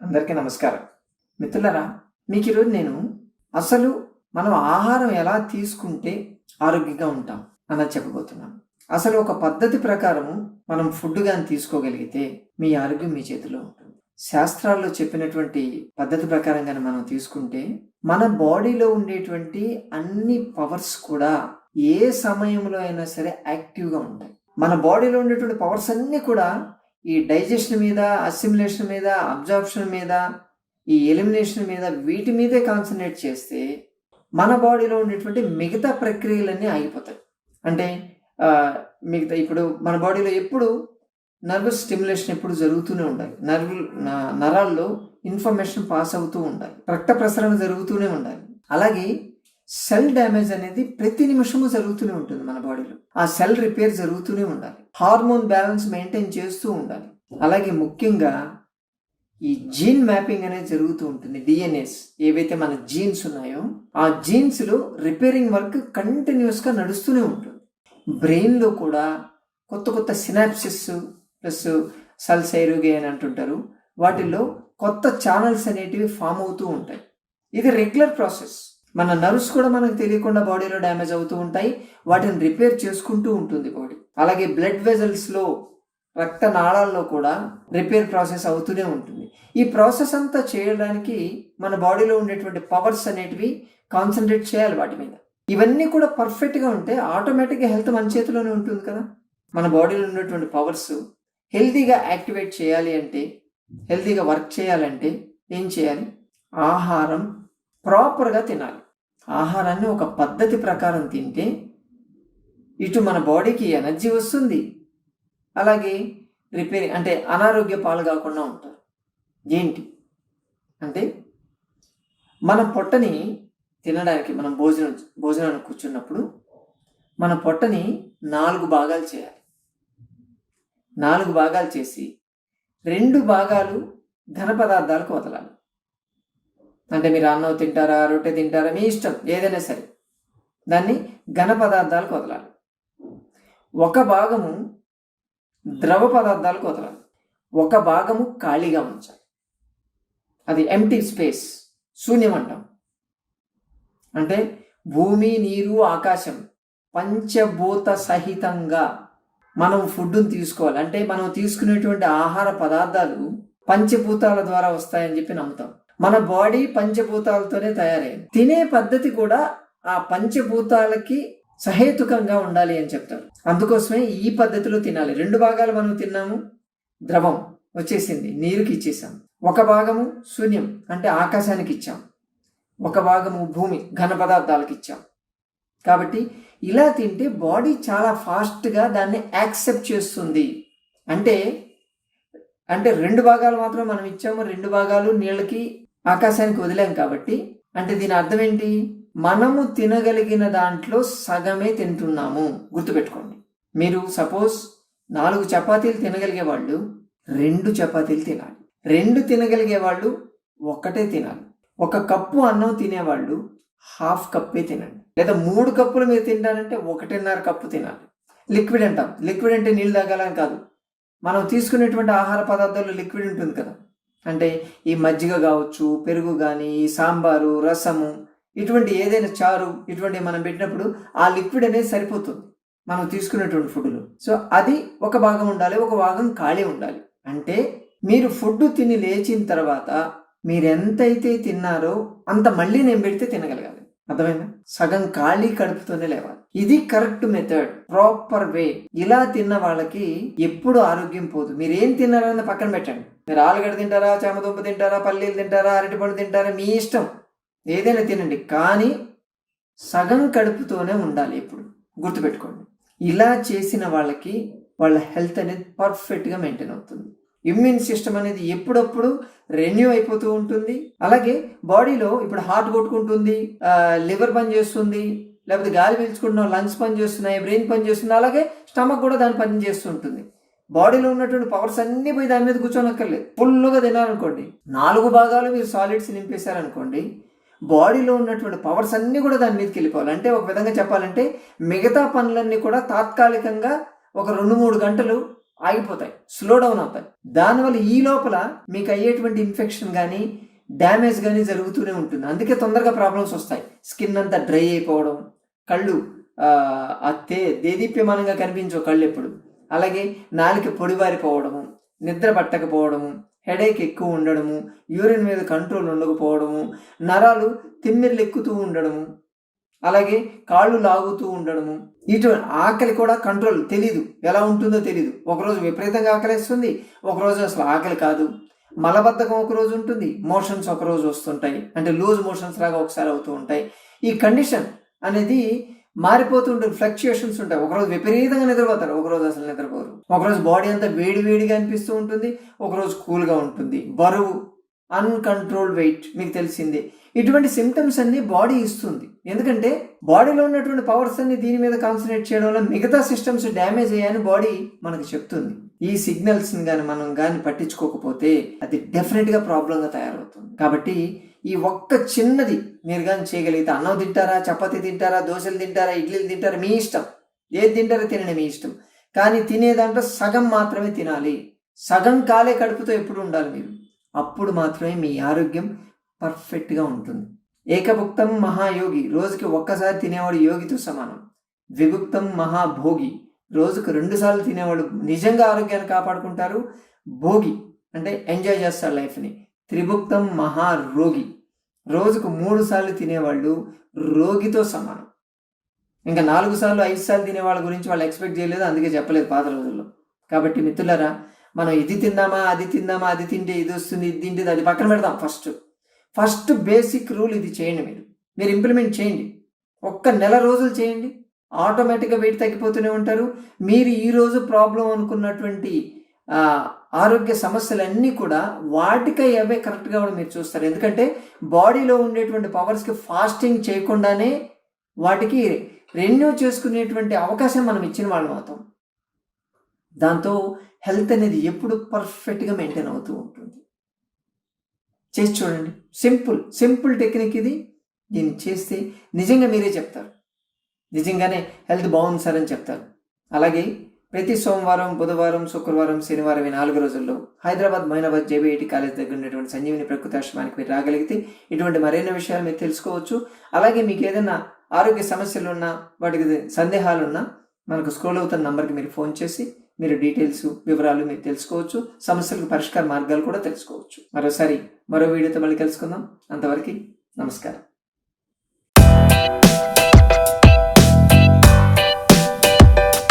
అందరికీ నమస్కారం. మిత్రులరా మీకు ఈరోజు నేను అసలు మనం ఆహారం ఎలా తీసుకుంటే ఆరోగ్యంగా ఉంటాం అన్నది చెప్పబోతున్నాను. అసలు ఒక పద్ధతి ప్రకారం మనం ఫుడ్ కానీ తీసుకోగలిగితే మీ ఆరోగ్యం మీ చేతిలో ఉంటుంది. శాస్త్రాల్లో చెప్పినటువంటి పద్ధతి ప్రకారం కానీ మనం తీసుకుంటే మన బాడీలో ఉండేటువంటి అన్ని పవర్స్ కూడా ఏ సమయంలో అయినా సరే యాక్టివ్గా ఉంటాయి. మన బాడీలో ఉండేటువంటి పవర్స్ అన్నీ కూడా ఈ డైజెషన్ మీద అసిమిలేషన్ మీద అబ్జార్ప్షన్ మీద ఈ ఎలిమినేషన్ మీద వీటి మీదే కాన్సన్ట్రేట్ చేస్తే మన బాడీలో ఉండేటువంటి మిగతా ప్రక్రియలన్నీ ఆగిపోతాయి. అంటే మిగతా ఇప్పుడు మన బాడీలో ఎప్పుడు నర్వస్ స్టిమ్యులేషన్ ఎప్పుడు జరుగుతూనే ఉండాలి. నర్వ్ నరాల్లో ఇన్ఫర్మేషన్ పాస్ అవుతూ ఉండాలి. రక్త ప్రసరణ జరుగుతూనే ఉండాలి. అలాగే సెల్ డ్యామేజ్ అనేది ప్రతి నిమిషము జరుగుతూనే ఉంటుంది మన బాడీలో. ఆ సెల్ రిపేర్ జరుగుతూనే ఉండాలి. హార్మోన్ బ్యాలెన్స్ మెయింటైన్ చేస్తూ ఉండాలి. అలాగే ముఖ్యంగా ఈ జీన్ మ్యాపింగ్ అనేది జరుగుతూ ఉంటుంది. డిఎన్ఎస్ ఏవైతే మన జీన్స్ ఉన్నాయో ఆ జీన్స్లో రిపేరింగ్ వర్క్ కంటిన్యూస్గా నడుస్తూనే ఉంటుంది. బ్రెయిన్లో కూడా కొత్త కొత్త సినాప్సిస్ ప్లస్ సెల్ సైరోగే అని అంటుంటారు. వాటిల్లో కొత్త ఛానల్స్ అనేటివి ఫామ్ అవుతూ ఉంటాయి. ఇది రెగ్యులర్ ప్రాసెస్. మన నర్వ్స్ కూడా మనకు తెలియకుండా బాడీలో డ్యామేజ్ అవుతూ ఉంటాయి. వాటిని రిపేర్ చేసుకుంటూ ఉంటుంది బాడీ. అలాగే బ్లడ్ వెజల్స్లో రక్త నాళాల్లో కూడా రిపేర్ ప్రాసెస్ అవుతూనే ఉంటుంది. ఈ ప్రాసెస్ అంతా చేయడానికి మన బాడీలో ఉండేటువంటి పవర్స్ అనేటివి కాన్సన్ట్రేట్ చేయాలి వాటి మీద. ఇవన్నీ కూడా పర్ఫెక్ట్గా ఉంటే ఆటోమేటిక్గా హెల్త్ మన చేతిలోనే ఉంటుంది కదా. మన బాడీలో ఉన్నటువంటి పవర్స్ హెల్తీగా యాక్టివేట్ చేయాలి అంటే హెల్తీగా వర్క్ చేయాలంటే ఏం చేయాలి? ఆహారం ప్రాపర్గా తినాలి. ఆహారాన్ని ఒక పద్ధతి ప్రకారం తింటే ఇటు మన బాడీకి ఎనర్జీ వస్తుంది. అలాగే రిపేర్ అంటే అనారోగ్య పాలు కాకుండా ఉంటారు. ఏంటి? అంటే మన పొట్టని తినడానికి మనం భోజనం భోజనానికి కూర్చున్నప్పుడు మన పొట్టని నాలుగు భాగాలు చేయాలి. నాలుగు భాగాలు చేసి రెండు భాగాలు ఘన పదార్థాలకు వదలాలి. అంటే మీరు అన్నం తింటారా రొట్టె తింటారా మీ ఇష్టం ఏదైనా సరే. దాన్ని ఘన పదార్థాలకు వదలాలి. ఒక భాగము ద్రవ పదార్థాలకు వదలాలి. ఒక భాగము ఖాళీగా ఉంచాలి. అది ఎంటీ స్పేస్ శూన్యం అంటాం అంటే భూమి నీరు ఆకాశం పంచభూత సహితంగా మనం ఫుడ్ను తీసుకోవాలి. అంటే మనం తీసుకునేటువంటి ఆహార పదార్థాలు పంచభూతాల ద్వారా వస్తాయని చెప్పి నమ్ముతాం. మన బాడీ పంచభూతాలతోనే తయారైంది. తినే పద్ధతి కూడా ఆ పంచభూతాలకి సహేతుకంగా ఉండాలి అని చెప్తారు. అందుకోసమే ఈ పద్ధతిలో తినాలి. రెండు భాగాలు మనం తిన్నాము. ద్రవం వచ్చేసింది. నీరుకి ఇచ్చేసాం. ఒక భాగము శూన్యం అంటే ఆకాశానికి ఇచ్చాం. ఒక భాగము భూమి ఘన పదార్థాలకు ఇచ్చాం. కాబట్టి ఇలా తింటే బాడీ చాలా ఫాస్ట్గా దాన్ని యాక్సెప్ట్ చేస్తుంది. అంటే అంటే రెండు భాగాలు మాత్రం మనం ఇచ్చాము. రెండు భాగాలు నీళ్ళకి ఆకాశానికి వదిలాం కాబట్టి. అంటే దీని అర్థం ఏంటి? మనము తినగలిగిన దాంట్లో సగమే తింటున్నాము. గుర్తుపెట్టుకోండి. మీరు సపోజ్ నాలుగు చపాతీలు తినగలిగే వాళ్ళు రెండు చపాతీలు తినాలి. రెండు తినగలిగే వాళ్ళు ఒక్కటే తినాలి. ఒక కప్పు అన్నం తినేవాళ్ళు హాఫ్ కప్పే తినండి. లేదా మూడు కప్పులు మీరు తింటారంటే ఒకటిన్నర కప్పు తినాలి. లిక్విడ్ అంటాం. లిక్విడ్ అంటే నీళ్ళు తాగాలని కాదు. మనం తీసుకునేటువంటి ఆహార పదార్థాల్లో లిక్విడ్ ఉంటుంది కదా. అంటే ఈ మజ్జిగ కావచ్చు పెరుగు కానీ ఈ సాంబారు రసము ఇటువంటి ఏదైనా చారు ఇటువంటి మనం పెట్టినప్పుడు ఆ లిక్విడ్ అనేది సరిపోతుంది. మనం తీసుకునేటువంటి ఫుడ్లో. సో అది ఒక భాగం ఉండాలి ఒక భాగం ఖాళీ ఉండాలి. అంటే మీరు ఫుడ్ తిని లేచిన తర్వాత మీరు ఎంతైతే తిన్నారో అంత మళ్ళీ నేను పెడితే తినగలగాలి. అర్థమైందా? సగం ఖాళీ కడుపుతోనే లేవాలి. ఇది కరెక్ట్ మెథడ్ ప్రాపర్ వే ఇలా తిన్న వాళ్ళకి ఎప్పుడు ఆరోగ్యం పోదు. మీరు ఏం తిన్నారని పక్కన పెట్టండి. మీరు ఆలుగడ్డ తింటారా చామదుంప తింటారా పల్లీలు తింటారా అరటిపండు తింటారా మీ ఇష్టం. ఏదైనా తినండి. కానీ సగం కడుపుతోనే ఉండాలి ఎప్పుడు. గుర్తుపెట్టుకోండి. ఇలా చేసిన వాళ్ళకి వాళ్ళ హెల్త్ అనేది పర్ఫెక్ట్గా మెయింటైన్ అవుతుంది. ఇమ్యూన్ సిస్టమ్ అనేది ఎప్పుడప్పుడు రెన్యూ అయిపోతూ ఉంటుంది. అలాగే బాడీలో ఇప్పుడు హార్ట్ కొట్టుకుంటుంది లివర్ పని చేస్తుంది లేకపోతే గాలి పీల్చుకుంటున్నాం లంగ్స్ పని చేస్తున్నాయి బ్రెయిన్ పని చేస్తుంది అలాగే స్టమక్ కూడా దాని పని చేస్తుంటుంది బాడీలో ఉన్నటువంటి పవర్స్ అన్నీ పోయి దాని మీద కూర్చోనక్కర్లేదు. ఫుల్గా తినాలనుకోండి. నాలుగు భాగాలు మీరు సాలిడ్స్ నింపేశారనుకోండి బాడీలో ఉన్నటువంటి పవర్స్ అన్నీ కూడా దాని మీదకి వెళ్ళిపోవాలి. అంటే ఒక విధంగా చెప్పాలంటే మిగతా పనులన్నీ కూడా తాత్కాలికంగా ఒక రెండు మూడు గంటలు ఆగిపోతాయి స్లో డౌన్ అవుతాయి. దానివల్ల ఈ లోపల మీకు అయ్యేటువంటి ఇన్ఫెక్షన్ కానీ డ్యామేజ్ కానీ జరుగుతూనే ఉంటుంది. అందుకే తొందరగా ప్రాబ్లమ్స్ వస్తాయి. స్కిన్ అంతా డ్రై అయిపోవడం కళ్ళు ఆ, తే దేదీప్యమానంగా కనిపించవు కళ్ళు ఎప్పుడు? అలాగే నాలుక పొడివారిపోవడము నిద్ర పట్టకపోవడము హెడేక్ ఎక్కువ ఉండడము యూరిన్ మీద కంట్రోల్ ఉండకపోవడము నరాలు తిమ్మిర్లు ఎక్కుతూ ఉండడము అలాగే కాళ్ళు లాగుతూ ఉండడము. ఇటు ఆకలి కూడా కంట్రోల్ తెలీదు. ఎలా ఉంటుందో తెలీదు. ఒకరోజు విపరీతంగా ఆకలిస్తుంది ఒకరోజు అసలు ఆకలి కాదు. మలబద్ధకం ఒక రోజు ఉంటుంది మోషన్స్ ఒక రోజు వస్తుంటాయి. అంటే లూజ్ మోషన్స్ లాగా ఒకసారి అవుతూ ఉంటాయి. ఈ కండిషన్ అనేది మారిపోతుంటుంది ఫ్లక్చుయేషన్స్ ఉంటాయి. ఒకరోజు విపరీతంగా నిద్రపోతారు ఒకరోజు అసలు నిద్రపోరు. ఒకరోజు బాడీ అంతా వేడి వేడిగా అనిపిస్తూ ఉంటుంది ఒకరోజు కూల్గా ఉంటుంది. బరువు అన్కంట్రోల్ వెయిట్ మీకు తెలిసిందే. ఇటువంటి సిమ్టమ్స్ అన్ని బాడీ ఇస్తుంది. ఎందుకంటే బాడీలో ఉన్నటువంటి పవర్స్ అన్ని దీని మీద కాన్సన్ట్రేట్ చేయడం వల్ల మిగతా సిస్టమ్స్ డ్యామేజ్ అయ్యాయని బాడీ మనకు చెప్తుంది. ఈ సిగ్నల్స్ కానీ మనం కానీ పట్టించుకోకపోతే అది డెఫినెట్గా ప్రాబ్లంగా తయారవుతుంది. కాబట్టి ఈ ఒక్క చిన్నది మీరు కానీ చేయగలిగితే అన్నం తింటారా చపాతీ తింటారా దోశలు తింటారా ఇడ్లీలు తింటారా మీ ఇష్టం. ఏది తింటారో తినడం మీ ఇష్టం. కానీ తినేదాంట్లో సగం మాత్రమే తినాలి. సగం కాలే కడుపుతో ఎప్పుడు ఉండాలి మీరు. అప్పుడు మాత్రమే మీ ఆరోగ్యం పర్ఫెక్ట్గా ఉంటుంది. ఏకభుక్తం మహాయోగి రోజుకి ఒక్కసారి తినేవాడు యోగితో సమానం. విభుక్తం మహాభోగి రోజుకు రెండుసార్లు తినేవాడు నిజంగా ఆరోగ్యాన్ని కాపాడుకుంటారు? భోగి అంటే ఎంజాయ్ చేస్తారు లైఫ్ని. త్రిభుక్తం మహారోగి రోజుకు మూడు సార్లు తినేవాళ్ళు రోగితో సమానం. ఇంకా నాలుగు సార్లు ఐదు సార్లు తినే వాళ్ళ గురించి వాళ్ళు ఎక్స్పెక్ట్ చేయలేదు అందుకే చెప్పలేదు పాత రోజుల్లో. కాబట్టి మిత్రులరా మనం ఇది తిందామా అది తిందామా అది తింటే ఇది వస్తుంది ఇది తింటే అది పక్కన పెడదాం ఫస్ట్. ఫస్ట్ బేసిక్ రూల్ ఇది చేయండి మీరు. మీరు ఇంప్లిమెంట్ చేయండి. ఒక్క నెల రోజులు చేయండి. ఆటోమేటిక్గా వెయిట్ తగ్గిపోతూనే ఉంటారు. మీరు ఈరోజు ప్రాబ్లం అనుకున్నటువంటి ఆరోగ్య సమస్యలన్నీ కూడా వాటికై అవే కరెక్ట్గా కూడా మీరు చూస్తారు. ఎందుకంటే బాడీలో ఉండేటువంటి పవర్స్కి ఫాస్టింగ్ చేయకుండానే వాటికి రెన్యూ చేసుకునేటువంటి అవకాశం మనం ఇచ్చిన వాళ్ళు అవుతాం. దాంతో హెల్త్ అనేది ఎప్పుడు పర్ఫెక్ట్గా మెయింటైన్ అవుతూ ఉంటుంది. చేసి చూడండి. సింపుల్ సింపుల్ టెక్నిక్ ఇది. దీన్ని చేస్తే నిజంగా మీరే చెప్తారు. నిజంగానే హెల్త్ బాగుంది సార్ అని చెప్తారు. అలాగే ప్రతి సోమవారం బుధవారం శుక్రవారం శనివారం ఈ నాలుగు రోజుల్లో హైదరాబాద్ మైనాబాద్ జేబీఐటి కాలేజ్ దగ్గర ఉన్నటువంటి సంజీవిని ప్రకృతి ఆశ్రమానికి మీరు రాగలిగితే ఇటువంటి మరెన్నో విషయాలు మీరు తెలుసుకోవచ్చు. అలాగే మీకు ఏదైనా ఆరోగ్య సమస్యలు ఉన్నా వాటికి సందేహాలు ఉన్నా మనకు స్క్రోల్ అవుతున్న నంబర్కి మీరు ఫోన్ చేసి మీరు డీటెయిల్స్ వివరాలు మీరు తెలుసుకోవచ్చు. సమస్యలకు పరిష్కార మార్గాలు కూడా తెలుసుకోవచ్చు. మరోసారి మరో వీడియోతో మళ్ళీ కలుసుకుందాం. అంతవరకు నమస్కారం.